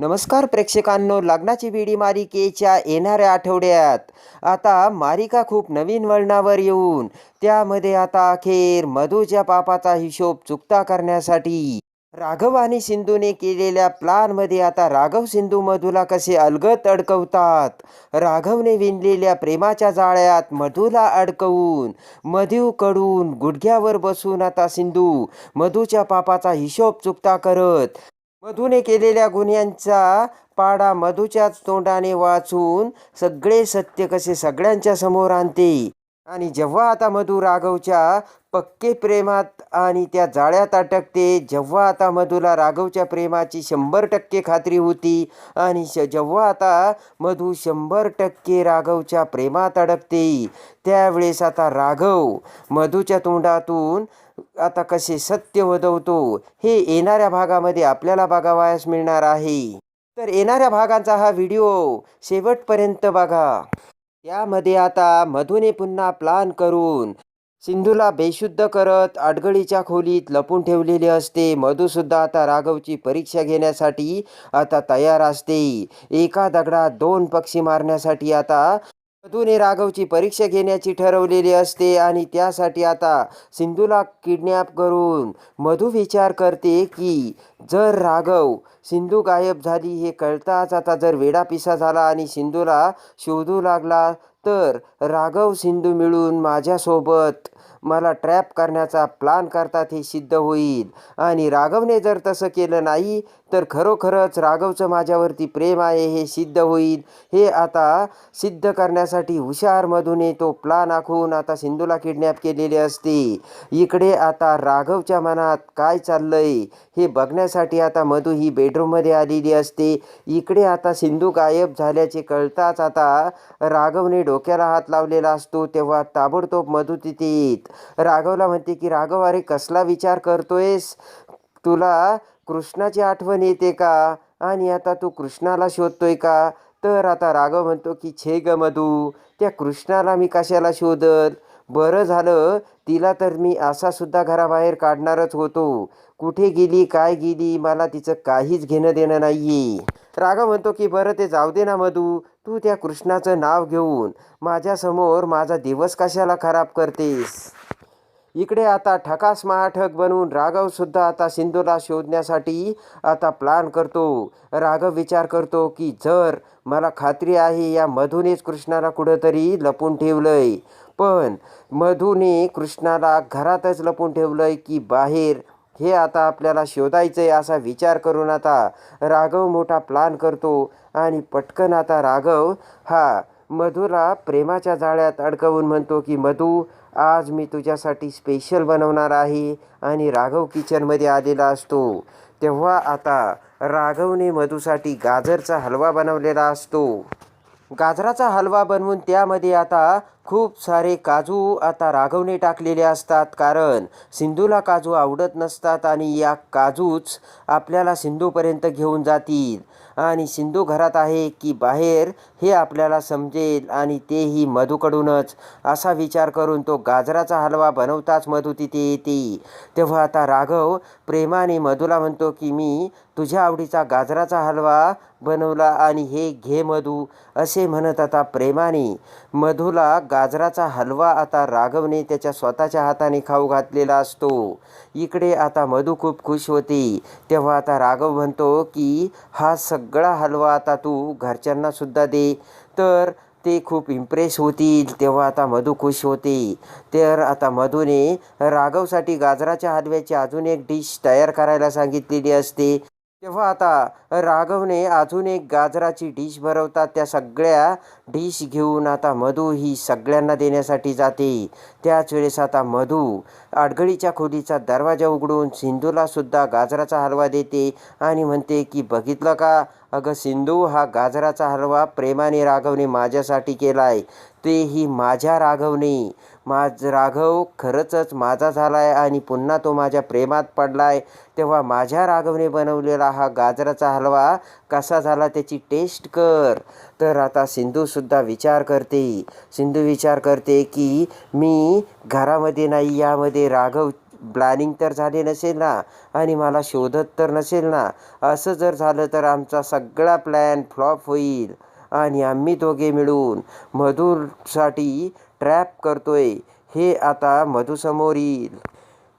नमस्कार प्रेक्षकांनो लग्नाची बिडी मालिकेच्या येणाऱ्या आठवड्यात. आता मालिका खूप नवीन वळणावर येऊन त्यामध्ये आता अखेर मधूच्या पापाचा हिशोब चुकता करण्यासाठी राघव आणि सिंधूने केलेल्या प्लानमध्ये आता राघव सिंधू मधूला कसे अलगत अडकवतात? राघवने विणलेल्या प्रेमाच्या जाळ्यात मधूला अडकवून मधूकडून गुडघ्यावर बसून आता सिंधू मधूच्या पापाचा हिशोब चुकता करत मधूने केलेल्या गुन्ह्यांचा पाडा मधूच्याच तोंडाने वाचून सगळे सत्य कसे सगळ्यांच्या समोर आणते. आणि जेव्हा आता मधू राघवच्या पक्के प्रेमात आणि त्या जाळ्यात अटकते जेव्हा आता मधूला राघवच्या प्रेमाची शंभर टक्के खात्री होती आणि श जेव्हा आता मधू शंभर टक्के राघवच्या प्रेमात अडकते त्यावेळेस आता राघव मधूच्या तोंडातून आता कसे सत्य वदवतो हे येणाऱ्या भागामध्ये आपल्याला बघावयास मिळणार आहे. तर येणाऱ्या भागांचा हा व्हिडिओ शेवटपर्यंत बघा. त्यामध्ये आता मधूने पुन्हा प्लान करून सिंधूला बेशुद्ध करत अडगळीच्या खोलीत लपून ठेवलेले असते. मधुसुद्धा आता राघवची परीक्षा घेण्यासाठी आता तयार असते. एका दगडात दोन पक्षी मारण्यासाठी आता मधूने राघवची परीक्षा घेण्याची ठरवलेली असते आणि त्यासाठी आता सिंधूला किडनॅप करून मधू विचार करते की जर राघव सिंधू गायब झाली हे कळताच आता जर वेडापिसा झाला आणि सिंधूला शोधू लागला तर राघव सिंधू मिळून माझ्यासोबत मला ट्रॅप करण्याचा प्लान करतात हे सिद्ध होईल. आणि राघवने जर तसं केलं नाही तर खरोखरच राघवचं माझ्यावरती प्रेम आहे हे सिद्ध होईल. हे आता सिद्ध करण्यासाठी हुशारमधूने तो प्लान आखून आता सिंधूला किडनॅप केलेले असते. इकडे आता राघवच्या मनात काय चाललंय हे बघण्यासाठी आता मधू ही बेडरूममध्ये आलेली असते. इकडे आता सिंधू गायब झाल्याचे कळताच आता राघवने डोक्याला हात लावलेला असतो. तेव्हा ताबडतोब मधू तिथे येत राघवला म्हणते की राघव अरे कसला विचार करतोयस? तुला कृष्णाची आठवण येते का? आणि आता तू कृष्णाला शोधतोय का? तर आता राघव म्हणतो की छे ग मधू त्या कृष्णाला मी कशाला शोधल? बरं झालं तिला तर मी असा सुद्धा घराबाहेर काढणारच होतो. कुठे गेली काय गेली मला तिचं काहीच घेणं देणं नाही राघव म्हणतो की बरं ते जाऊ दे ना मधू तू त्या कृष्णाचं नाव घेऊन माझ्यासमोर माझा दिवस कशाला खराब करतेस? इकडे आता ठकास महाठक बनून राघवसुद्धा आता सिंधूला शोधण्यासाठी आता प्लान करतो. राघव विचार करतो की जर मला खात्री आहे या मधूनेच कृष्णाला कुठंतरी लपून ठेवलंय. पण मधूने कृष्णाला घरातच लपून ठेवलंय की बाहेर. हे आता आपल्याला शोधायचं आहे असा विचार करून आता राघव मोठा प्लान करतो. आणि पटकन आता राघव हा मधूला प्रेमाच्या जाळ्यात अडकवून म्हणतो की मधू आज मी तुझ्यासाठी स्पेशल बनवणार आहे आणि राघव किचनमध्ये आलेला असतो. तेव्हा आता राघवने मधूसाठी गाजरचा हलवा बनवलेला असतो. गाजराचा हलवा बनवून त्यामध्ये आता खूप सारे काजू आता राघवने टाकलेले असतात कारण सिंधूला काजू आवडत नसतात आणि या काजूच आपल्याला सिंधूपर्यंत घेऊन जातील. आणि सिंधू घरात आहे की बाहेर हे आपल्याला समजेल आणि तेही मधूकडूनच. असा विचार करून तो गाजराचा हलवा बनवताच मधू तिथे येते. तेव्हा आता राघव प्रेमाने मधूला म्हणतो की मी तुझ्या आवडीचा गाजराचा हलवा बनवला आणि हे घे मधू असे म्हणत आता प्रेमाने मधूला गाजराचा हलवा आता राघवने त्याच्या स्वतःच्या हाताने खाऊ घातलेला असतो. इकडे आता मधू खूप खुश होते. तेव्हा आता राघव म्हणतो की हा सगळा हलवा आता तू घरच्यांनासुद्धा दे. तर ते खूप इम्प्रेस होतील. तेव्हा आता मधू खुश होते. तर आता मधूने राघवसाठी गाजराच्या हलव्याची अजून एक डिश तयार करायला सांगितलेली असते. तेव्हा आता राघवने अजून एक गाजराची डिश भरवतात. त्या सगळ्या डिश घेऊन आता मधू ही सगळ्यांना देण्यासाठी जाते. त्याच वेळेस आता मधू आडगळीच्या खोलीचा दरवाजा उघडून सिंधूलासुद्धा गाजराचा हलवा देते आणि म्हणते की बघितलं का? अगं सिंधू हा गाजराचा हलवा प्रेमाने राघवने माझ्यासाठी केला आहे तेही माझ्या राघवने. माझ राघव खरंचच माझा झाला आहे आणि पुन्हा तो माझ्या प्रेमात पडला आहे तेव्हा माझ्या राघवने बनवलेला हा गाजराचा हलवा कसा झाला त्याची टेस्ट कर. तर आता सिंधूसुद्धा विचार करते. सिंधू विचार करते की मी घरामध्ये नाही यामध्ये राघव प्लॅनिंग तर झाले नसेल ना? आणि मला शोधत तर नसेल ना? असं जर झालं तर आमचा सगळा प्लॅन फ्लॉप होईल. आणि आम्ही दोघे मिळून मधूरसाठी ट्रॅप करतोय. हे आता मधुसमोर येईल.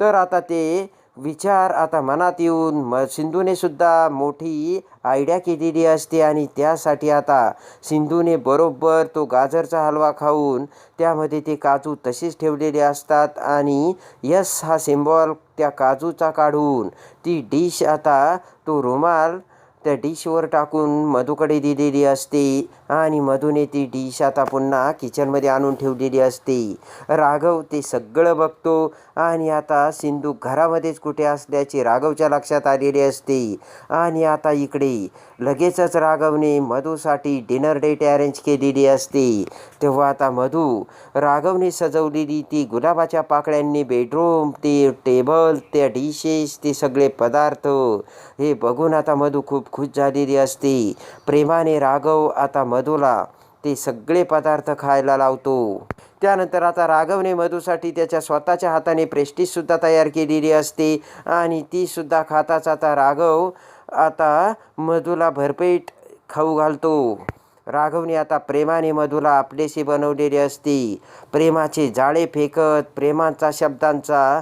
तर आता ते विचार आता मनात येऊन म सिंधूने सुद्धा मोठी आयडिया केलेली असते आणि त्यासाठी आता सिंधूने बरोबर तो गाजरचा हलवा खाऊन त्यामध्ये ते काजू तसेच ठेवलेले असतात आणि यस हा सिम्बॉल त्या काजूचा काढून ती डिश आता तो रुमाल त्या डिशवर टाकून मधूकडे दिलेली असते. आणि मधूने ती डिश. आता पुन्हा किचनमध्ये आणून ठेवलेली असते. राघव ते सगळं बघतो. आणि आता सिंधू घरामध्येच कुठे असल्याचे राघवच्या लक्षात आलेले असते. आणि आता इकडे लगेचच राघवने मधूसाठी डिनर डेट अरेंज केलेली असते. तेव्हा आता मधू राघवने सजवलेली ती गुलाबाच्या पाकळ्यांनी बेडरूम ते टेबल त्या डिशेस ते सगळे पदार्थ. हे बघून आता मधू खूप खुश झालेली असते. प्रेमाने राघव आता मधूला. ते सगळे पदार्थ खायला लावतो. त्यानंतर आता राघवने मधूसाठी त्याच्या स्वतःच्या हाताने प्रेस्टीजसुद्धा तयार केलेली असते. आणि तीसुद्धा खाताच आता राघव आता मधूला भरपेट खाऊ घालतो. राघवने आता प्रेमाने मधूला आपलेशी बनवलेले असते. प्रेमाचे जाळे फेकत प्रेमाचा शब्दांचा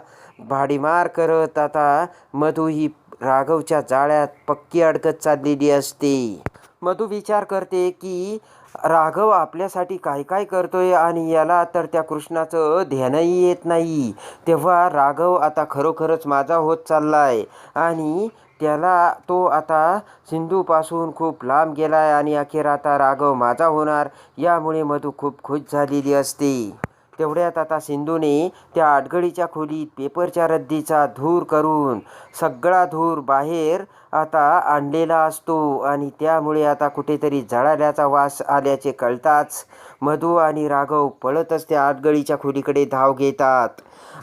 भाडीमार करत आता मधू ही राघवच्या जाळ्यात पक्की अडकत चाललेली असते. मधू विचार करते की राघव आपल्यासाठी काय काय करतोय आणि याला तर त्या कृष्णाचं ध्यानही येत नाही. तेव्हा राघव आता खरोखरच माझा होत चाललाय आणि त्याला तो आता सिंधूपासून खूप लांब गेलाय आणि अखेर आता राघव माझा होणार. यामुळे मधू खूप खुश झालेली असते. तेवढ्यात आता सिंधूने त्या आडगडीच्या खोलीत पेपरच्या रद्दीचा धूर करून सगळा धूर बाहेर आता आणलेला असतो आणि त्यामुळे आता कुठेतरी जळाल्याचा वास आल्याचे कळताच मधू आणि राघव पळतच त्या आडगळीच्या खोलीकडे धाव घेतात.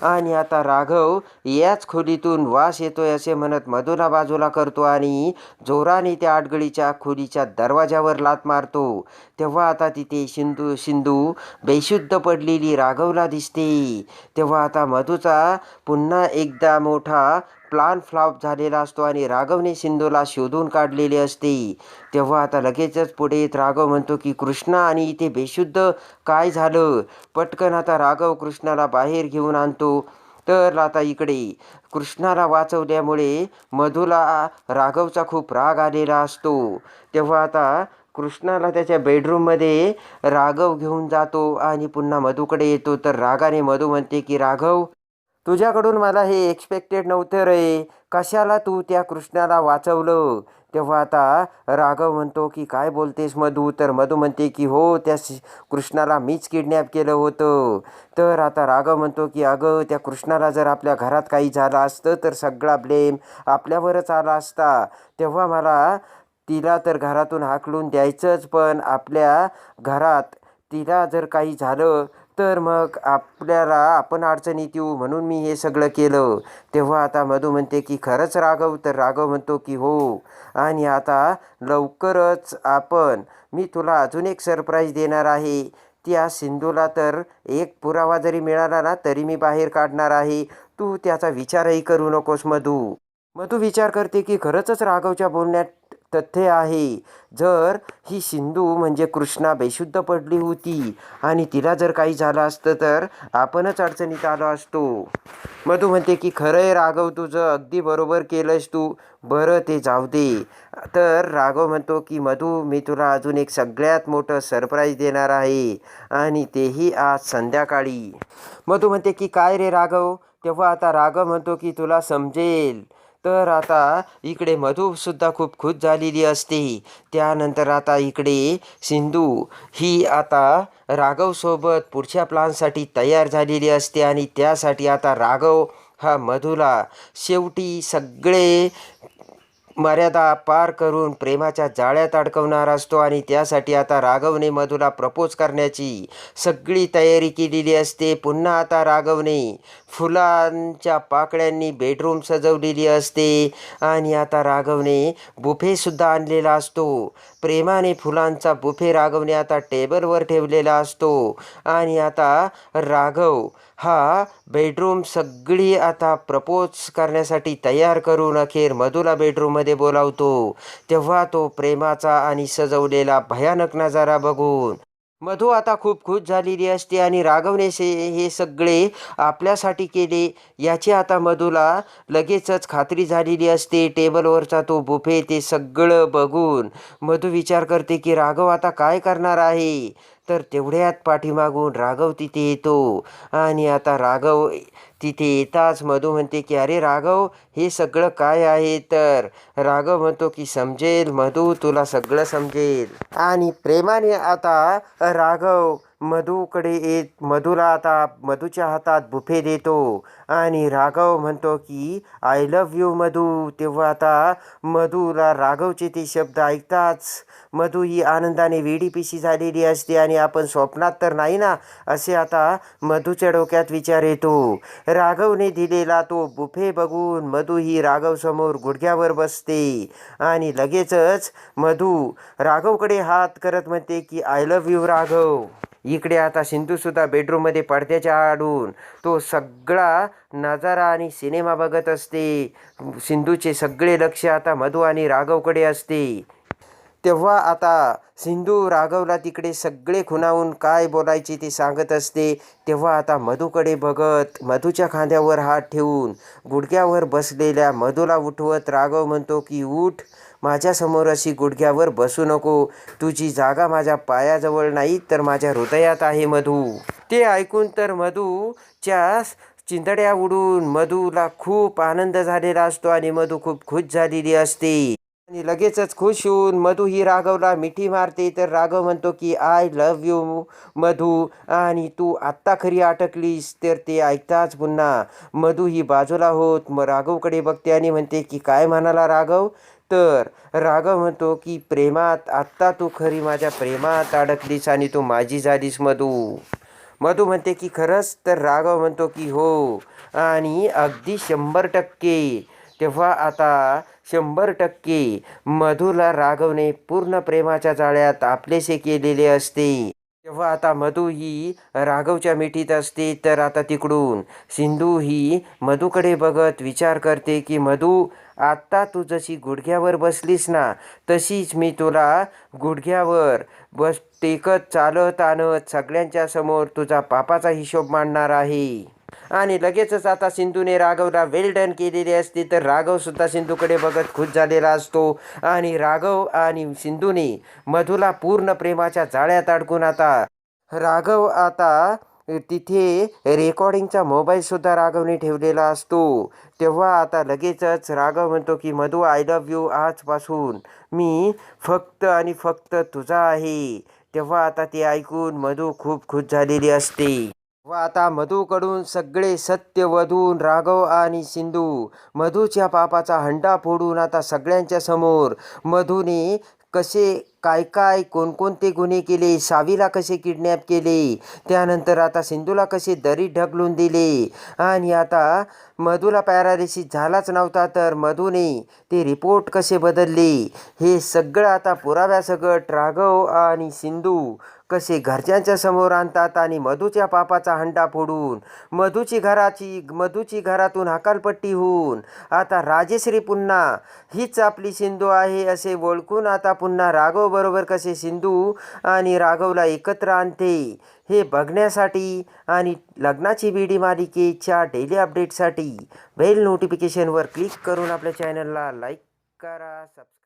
आणि आता राघव याच खोलीतून वास येतोय असे म्हणत मधूला बाजूला करतो आणि जोराने त्या आडगळीच्या खोलीच्या दरवाजावर लात मारतो. तेव्हा आता तिथे सिंधू सिंधू बेशुद्ध पडलेली राघवला दिसते. तेव्हा आता मधूचा पुन्हा एकदा मोठा प्लान फ्लॉप झालेला असतो आणि राघवने सिंधूला शोधून काढलेले असते. तेव्हा आता लगेचच पुढे येत राघव म्हणतो की कृष्णा आणि इथे बेशुद्ध काय झालं? पटकन आता राघव कृष्णाला बाहेर घेऊन आणतो. तर आता इकडे कृष्णाला वाचवल्यामुळे मधूला राघवचा खूप राग आलेला असतो. तेव्हा आता कृष्णाला त्याच्या बेडरूममध्ये राघव घेऊन जातो आणि पुन्हा मधूकडे येतो. तर रागाने मधू म्हणते की राघव तुझ्याकडून मला हे एक्सपेक्टेड नव्हतं रे. कशाला तू त्या कृष्णाला वाचवलं? तेव्हा आता राघव म्हणतो की काय बोलतेस मधू? तर मधू म्हणते की हो त्या कृष्णाला मीच किडनॅप केलं होतं. तर आता राघव म्हणतो की अगं त्या कृष्णाला जर आपल्या घरात काही झालं असतं तर सगळा ब्लेम आपल्यावरच आला असता. तेव्हा मला तिला तर घरातून हाकलून द्यायचंच पण आपल्या घरात तिला जर काही झालं तर मग आपल्याला आपण अडचणीत येऊ म्हणून मी हे सगळं केलं. तेव्हा आता मधू म्हणते की खरंच राघव. तर राघव म्हणतो की हो. आणि आता लवकरच आपण मी तुला अजून एक सरप्राईज देणार आहे. त्या सिंधूला तर एक पुरावा जरी मिळाला ना तरी मी बाहेर काढणार आहे. तू त्याचा विचारही करू नकोस मधू. मधू विचार करते की खरंचच राघवच्या बोलण्यात तथ्य आहे. जर ही सिंधू म्हणजे कृष्णा बेशुद्ध पडली होती आणि तिला जर काही झालं असतं तर आपणच अडचणीत आलो असतो. मधू म्हणते की खरं आहे राघव तुझं अगदी बरोबर केलंस तू. बरं ते जाऊ दे. तर राघव म्हणतो की मधू मी तुला अजून एक सगळ्यात मोठं सरप्राईज देणार आहे आणि तेही आज संध्याकाळी. मधू म्हणते की काय रे राघव? तेव्हा आता राघव म्हणतो की तुला समजेल. तर आता इकडे मधूसुद्धा खूप खुश झालेली असते. त्यानंतर आता इकडे सिंधू ही आता राघवसोबत पुढच्या प्लानसाठी तयार झालेली असते आणि त्यासाठी आता राघव हा मधूला शेवटी सगळे मर्यादा पार करून प्रेमाच्या जाळ्यात अडकवणार असतो आणि त्यासाठी आता राघवने मधूला प्रपोज करण्याची सगळी तयारी केलेली असते. पुन्हा आता राघवने फुलांच्या पाकळ्यांनी बेडरूम सजवलेली असते आणि आता राघवने बुफेसुद्धा आणलेला असतो. प्रेमाने फुलांचा बुफे राघवने आता टेबलवर ठेवलेला असतो. आणि आता राघव हा बेडरूम सगळी आता प्रपोज करण्यासाठी तयार करून अखेर मधूला बेडरूममध्ये बोलावतो. तेव्हा तो प्रेमाचा आणि सजवलेला भयानक नजारा बघून मधू आता खूप खुश झालेली असते आणि राघवने से हे सगळे आपल्यासाठी केले याची आता मधूला लगेचच खात्री झालेली असते. टेबलवरचा तो बुफे ते सगळं बघून मधू विचार करते की राघव आता काय करणार आहे? तर तेवढ्यात पाठीमागून राघव तिथे येतो. आणि आता राघव तिथे येताच मधू म्हणते की अरे राघव हे सगळं काय आहे? तर राघव म्हणतो की समजेल मधू तुला सगळं समजेल. आणि प्रेमाने आता राघव मधूकडे येत मधूला आता मधूच्या हातात बुफे देतो. आणि राघव म्हणतो की आय लव यू मधू. तेव्हा आता मधूला राघवचे ते शब्द ऐकताच मधू ही आनंदाने वेडीपिशी झालेली असते. आणि आपण स्वप्नात तर नाही ना? असे आता मधूच्या डोक्यात विचार येतो. राघवने दिलेला तो बुफे बघून मधू ही राघवसमोर गुडघ्यावर बसते. आणि लगेचच मधू राघवकडे हात करत म्हणते की आय लव्ह यू राघव. इकडे आता सिंधूसुद्धा बेडरूममध्ये पडद्याच्या आडून तो सगळा नजारा आणि सिनेमा बघत असते. सिंधूचे सगळे लक्ष आता मधू आणि राघवकडे असते. तेव्हा आता सिंधू राघवला तिकडे सगळे खुणावून काय बोलायचे ते सांगत असते. तेव्हा आता मधूकडे बघत मधूच्या खांद्यावर हात ठेवून गुडघ्यावर बसलेल्या मधूला उठवत राघव म्हणतो की उठ माझ्यासमोर अशी गुडघ्यावर बसू नको. तुझी जागा माझ्या पायाजवळ नाही तर माझ्या हृदयात आहे मधू. ते ऐकून तर मधूच्या चिंतड्या उडून मधूला खूप आनंद झालेला असतो आणि मधू खूप खुश झालेली असते. आणि लगेचच खुश होऊन मधू ही राघवला मिठी मारते. तर राघव म्हणतो की आय लव्ह यू मधू. आणि तू आत्ता खरी अटकलीस तर ते ऐकताच पुन्हा मधू ही बाजूला होत मग राघवकडे बघते आणि म्हणते की काय म्हणाला राघव? तर राघव म्हणतो की प्रेमात आत्ता तू खरी माझ्या प्रेमात अडकलीस आणि तू माझी झालीस मधू. मधू म्हणते की खरंच? तर राघव म्हणतो की हो. आणि अगदी शंभर टक्के तेव्हा आता शंभर टक्के. मधूला राघवने पूर्ण प्रेमाच्या जाळ्यात आपलेसे केलेले असते. तेव्हा आता मधू ही राघवच्या मिठीत असते तर आता तिकडून. सिंधू ही मधूकडे बघत विचार करते की मधू आत्ता तू जशी गुडघ्यावर बसलीस ना तशीच मी तुला गुडघ्यावर बस टेकत चालत आणत सगळ्यांच्या समोर तुझा पापाचा हिशोब मांडणार आहे. आणि लगेचच आता सिंधूने राघवला वेल डन केलेली असते तर राघव सुद्धा सिंधूकडे बघत खुश झालेला असतो. आणि राघव आणि सिंधूने मधूला पूर्ण प्रेमाच्या जाळ्यात अडकून आता राघव आता तिथे रेकॉर्डिंगचा मोबाईलसुद्धा राघवने ठेवलेला असतो. तेव्हा आता लगेचच राघव म्हणतो की मधू आय लव यू आजपासून. मी फक्त आणि फक्त तुझा आहे. तेव्हा आता ते ऐकून मधू खूप खुश झालेली असते. व आता मधूकडून सगळे सत्य वधून राघव आणि सिंधू. मधूच्या पापाचा हंडा फोडून आता सगळ्यांच्या समोर. मधूने कसे काय काय कोणकोणते गुन्हे केले सावीला कसे किडनॅप केले त्यानंतर आता सिंधूला कसे दरीत ढकलून दिले आणि आता मधूला पॅरालिसिस झालाच नव्हता तर मधूने ते रिपोर्ट कसे बदलले? हे सगळं आता पुराव्यासकट राघव आणि सिंधू कसे घरच्यांच्या समोर आणतात आणि मधूच्या पापाचा हंडा फोडून मधूची घराची मधूची घरातून हकालपट्टी होऊन आता राजेश्री पुन्हा हीच आपली सिंधू आहे असे ओळखून आता पुन्हा राघव बरोबर कसे सिंधू आणि राघवला एकत्र आणते. हे बघण्यासाठी आणि लग्नाची बीडी मालिकेच्या डेली अपडेटसाठी बेल नोटिफिकेशनवर क्लिक करून आपल्या चॅनलला लाईक करा सबस्क्राईब